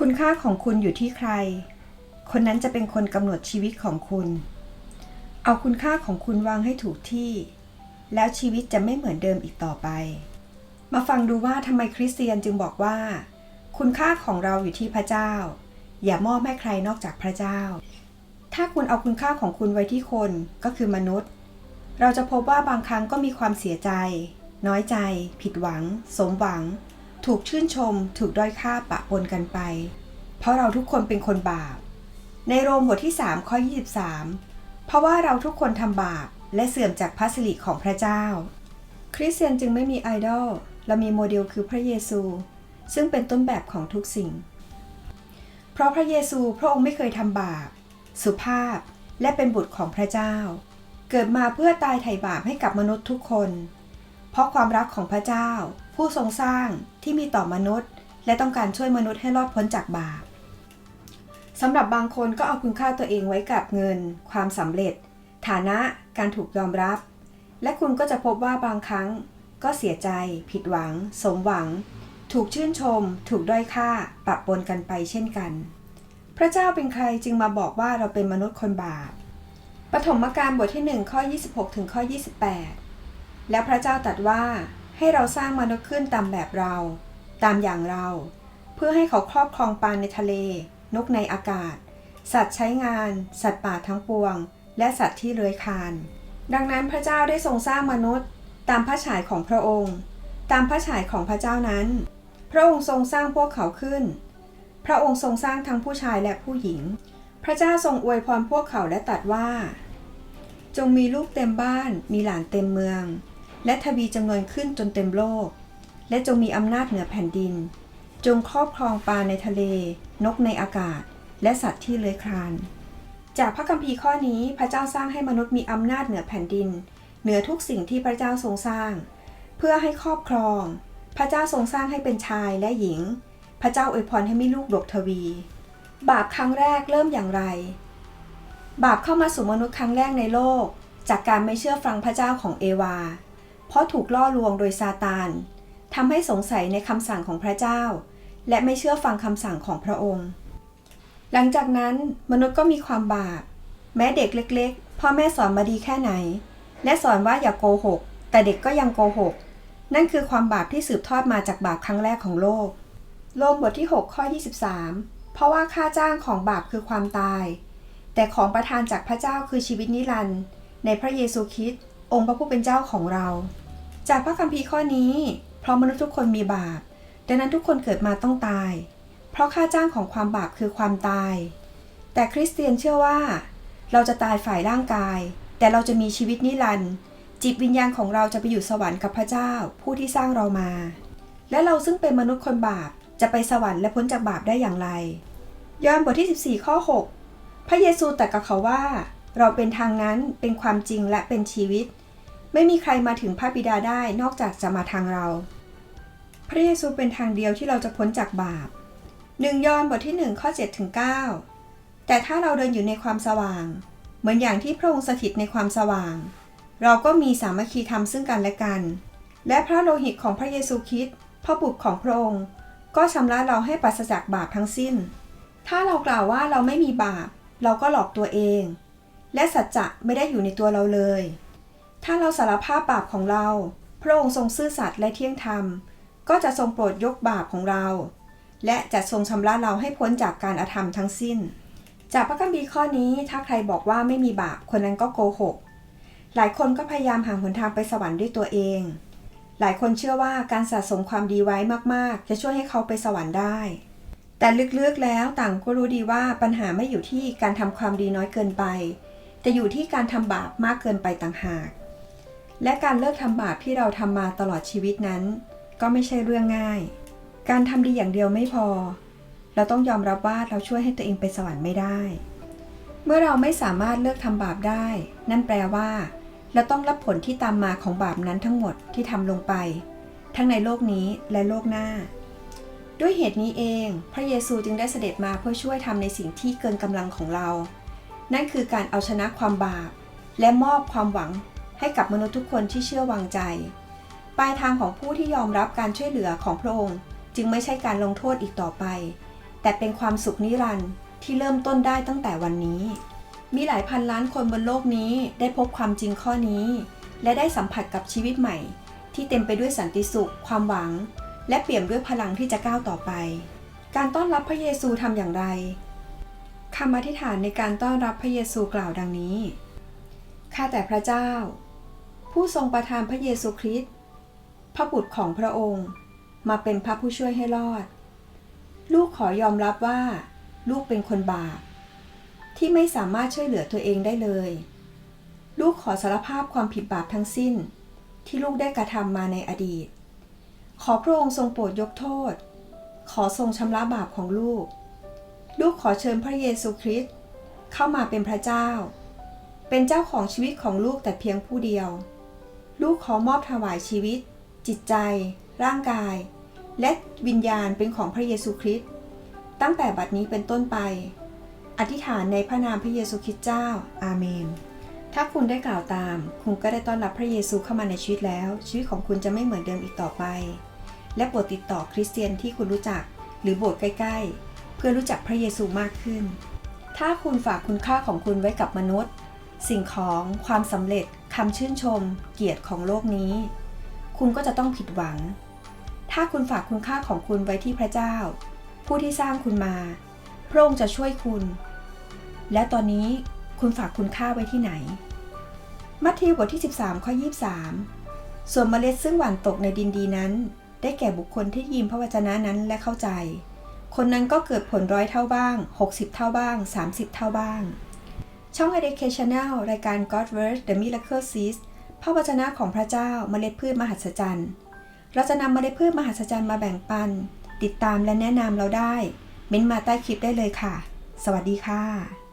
คุณค่าของคุณอยู่ที่ใคร คนนั้นจะเป็นคนกำหนดชีวิตของคุณ เอาคุณค่าของคุณวางให้ถูกที่ แล้วชีวิตจะไม่เหมือนเดิมอีกต่อไป มาฟังดูว่าทำไมคริสเตียนจึงบอกว่า คุณค่าของเราอยู่ที่พระเจ้า อย่ามอบให้ใครนอกจากพระเจ้า ถ้าคุณเอาคุณค่าของคุณไว้ที่คนก็คือมนุษย์ เราจะพบว่าบางครั้งก็มีความเสียใจ น้อยใจ ผิดหวัง สมหวัง ถูกชื่นชม ถูกด้อยค่าปะปนกันไป เพราะเราทุกคนเป็นคนบาป ในโรมบทที่ 3 ข้อ 23 เพราะว่าเราทุกคนทำบาปและเสื่อมจากพระสิริของพระเจ้า คริสเตียนจึงไม่มีไอดอลเรามีโมเดลคือพระเยซู ซึ่งเป็นต้นแบบของทุกสิ่ง เพราะพระเยซูพระองค์ไม่เคยทำบาป สุภาพและเป็นบุตรของพระเจ้า เกิดมาเพื่อตายไถ่บาปให้กับมนุษย์ทุกคน เพราะความรักของพระเจ้า ผู้ทรงสร้างที่มีต่อมนุษย์ และต้องการช่วยมนุษย์ให้รอดพ้นจากบาปสำหรับบางคนก็เอาคุณค่าตัวเองไว้กับเงิน ความสำเร็จ ฐานะการถูกยอมรับ และคุณก็จะพบว่าบางครั้ง ก็เสียใจ ผิดหวัง สมหวัง ถูกชื่นชม ถูกด้อยค่าปรับปนกันไปเช่นกัน พระเจ้าเป็นใครจึงมาบอกว่าเราเป็นมนุษย์คนบาปปฐมกาลบทที่1ข้อ26ถึงข้อ28 แล้วพระเจ้าตรัสว่า ให้เราสร้างมนุษย์ขึ้นตามแบบเรา ตามอย่างเรา เพื่อให้เขาครอบครองปลาในทะเล นกในอากาศ สัตว์ใช้งาน สัตว์ป่าทั้งปวง และสัตว์ที่เลื้อยคลาน ดังนั้นพระเจ้าได้ทรงสร้างมนุษย์ ตามพระฉายของพระองค์ ตามพระฉายของพระเจ้านั้น พระองค์ทรงสร้างพวกเขาขึ้น พระองค์ทรงสร้างทั้งผู้ชายและผู้หญิง พระเจ้าทรงอวยพรพวกเขาและตรัสว่า จงมีลูกเต็มบ้าน มีหลานเต็มเมือง และทวีจำนวนขึ้นจนเต็มโลก และจงมีอำนาจเหนือแผ่นดิน จงครอบครองปลาในทะเล นกในอากาศ และสัตว์ที่เลื้อยคลาน จากพระคัมภีร์ข้อนี้พระเจ้าสร้างให้มนุษย์มีอำนาจเหนือแผ่นดิน เหนือทุกสิ่งที่พระเจ้าทรงสร้าง เพื่อให้ครอบครอง พระเจ้าทรงสร้างให้เป็นชายและหญิง พระเจ้าอวยพรให้มีลูกดกทวี บาปครั้งแรกเริ่มอย่างไร บาปเข้ามาสู่มนุษย์ครั้งแรกในโลก จากการไม่เชื่อฟังพระเจ้าของเอวา เพราะถูกล่อลวงโดยซาตานทำให้สงสัยในคำสั่งของพระเจ้า และไม่เชื่อฟังคำสั่งของพระองค์ หลังจากนั้นมนุษย์ก็มีความบาป แม้เด็กเล็ก ๆ พ่อแม่สอนมาดีแค่ไหน และสอนว่าอย่ากโกหก แต่เด็กก็ยังโกหก นั่นคือความบาปที่สืบทอดมาจากบาปครั้งแรกของโลก โลมบทที่ 6 ข้อ 23 เพราะว่าค่าจ้างของบาปคือความตาย แต่ของประทานจากพระเจ้าคือชีวิตนิรันดร์ในพระเยซูคริสต์ องค์พระผู้เป็นเจ้าของเรา จากพระคัมภีร์ข้อนี้ เพราะมนุษย์ทุกคนมีบาป ดังนั้นทุกคนเกิดมาต้องตาย เพราะค่าจ้างของความบาปคือความตาย แต่คริสเตียนเชื่อว่า เราจะตายฝ่ายร่างกาย แต่เราจะมีชีวิตนิรันดร์จิตวิญญาณของเราจะไปอยู่สวรรค์กับพระเจ้า ผู้ที่สร้างเรามา และเราซึ่งเป็นมนุษย์คนบาปจะไปสวรรค์และพ้นจากบาปได้อย่างไร ยอห์นบทที่ 14 ข้อ 6 พระเยซูตรัสกับเขาว่า เราเป็นทางนั้นเป็นความจริงและเป็นชีวิต ไม่มีใครมาถึงพระบิดาได้นอกจากจะมาทางเรา พระเยซูเป็นทางเดียวที่เราจะพ้นจากบาปหนึ่งยอห์นบทที่1ข้อ7ถึง9แต่ถ้าเราเดินอยู่ในความสว่าง เหมือนอย่างที่พระองค์สถิตในความสว่าง เราก็มีสามัคคีธรรมซึ่งกันและกัน และพระโลหิตของพระเยซูคริสต์พระบุตรของพระองค์ ก็ชำระเราให้ปราศจากบาปทั้งสิ้น ถ้าเรากล่าวว่าเราไม่มีบาป เราก็หลอกตัวเอง และสัจจะไม่ได้อยู่ในตัวเราเลย ถ้าเราสารภาพบาปของเรา พระองค์ทรงซื่อสัตย์และเที่ยงธรรม ก็จะทรงโปรดยกบาปของเรา และจะทรงชำระเราให้พ้นจากการอธรรมทั้งสิ้น จากพระคัมภีร์ข้อนี้ถ้าใครบอกว่าไม่มีบาปคนนั้นก็โกหก หลายคนก็พยายามหาหนทางไปสวรรค์ด้วยตัวเอง หลายคนเชื่อว่าการสะสมความดีไว้มากๆ จะช่วยให้เขาไปสวรรค์ได้ แต่ลึกๆแล้วต่างก็รู้ดีว่าปัญหาไม่อยู่ที่การทำความดีน้อยเกินไป แต่อยู่ที่การทำบาปมากเกินไปต่างหาก และการเลิกทำบาปที่เราทำมาตลอดชีวิตนั้น ก็ไม่ใช่เรื่องง่าย การทำดีอย่างเดียวไม่พอ เราต้องยอมรับว่าเราช่วยให้ตัวเองไปสวรรค์ไม่ได้ เมื่อเราไม่สามารถเลิกทำบาปได้ นั่นแปลว่า เราต้องรับผลที่ตามมาของบาปนั้นทั้งหมดที่ทำลงไป ทั้งในโลกนี้และโลกหน้า ด้วยเหตุนี้เอง พระเยซูจึงได้เสด็จมาเพื่อช่วยทำในสิ่งที่เกินกำลังของเรา นั่นคือการเอาชนะความบาป และมอบความหวัง ให้กับมนุษย์ทุกคนที่เชื่อวางใจ ปลายทางของผู้ที่ยอมรับการช่วยเหลือของพระองค์ จึงไม่ใช่การลงโทษอีกต่อไป แต่เป็นความสุขนิรันดร์ที่เริ่มต้นได้ตั้งแต่วันนี้ มีหลายพันล้านคนบนโลกนี้ได้พบความจริงข้อนี้ และได้สัมผัสกับชีวิตใหม่ ที่เต็มไปด้วยสันติสุข ความหวัง และเปี่ยมด้วยพลังที่จะก้าวต่อไป การต้อนรับพระเยซูทำอย่างไรคำอธิษฐานในการต้อนรับพระเยซูกล่าวดังนี้ ข้าแต่พระเจ้า ผู้ทรงประทานพระเยซูคริสต์พระบุตรของพระองค์ มาเป็นพระผู้ช่วยให้รอด ลูกขอยอมรับว่า ลูกเป็นคนบาป ที่ไม่สามารถช่วยเหลือตัวเองได้เลย ลูกขอสารภาพความผิดบาปทั้งสิ้น ที่ลูกได้กระทำมาในอดีต ขอพระองค์ทรงโปรดยกโทษ ขอทรงชำระบาปของลูก ลูกขอเชิญพระเยซูคริสต์เข้ามาเป็นพระเจ้า เป็นเจ้าของชีวิตของลูกแต่เพียงผู้เดียว ลูกขอมอบถวายชีวิต จิตใจ ร่างกาย และวิญญาณเป็นของพระเยซูคริสต์ตั้งแต่บัดนี้เป็นต้นไป อธิษฐานในพระนามพระเยซูคริสต์เจ้า อาเมน ถ้าคุณได้กล่าวตาม คุณก็ได้ต้อนรับพระเยซูเข้ามาในชีวิตแล้ว ชีวิตของคุณจะไม่เหมือนเดิมอีกต่อไป และโปรดติดต่อคริสเตียนที่คุณรู้จัก หรือโบสถ์ใกล้ๆ เพื่อรู้จักพระเยซูมากขึ้น ถ้าคุณฝากคุณค่าของคุณไว้กับมนุษย์ สิ่งของความสำเร็จ คำชื่นชม เกียรติของโลกนี้ คุณก็จะต้องผิดหวัง ถ้าคุณฝากคุณค่าของคุณไว้ที่พระเจ้า ผู้ที่สร้างคุณมา พระองค์จะช่วยคุณ และตอนนี้คุณฝากคุณค่าไว้ที่ไหน มัทธิวบทที่ 13 ข้อ 23 ส่วนเมล็ดซึ่งหว่านตกในดินดีนั้น ได้แก่บุคคลที่ยินพระวจนะนั้นและเข้าใจ คนนั้นก็เกิดผลร้อยเท่าบ้าง 60 เท่าบ้าง 30 เท่าบ้าง ช่อง Educational รายการ God Word The Miracle Seeds พระวจนะของพระเจ้าเมล็ดพืชมหัศจรรย์ เราจะนำเมล็ดพืชมหัศจรรย์มาแบ่งปัน ติดตามและแนะนำเราได้ เม้นมาใต้คลิปได้เลยค่ะ สวัสดีค่ะ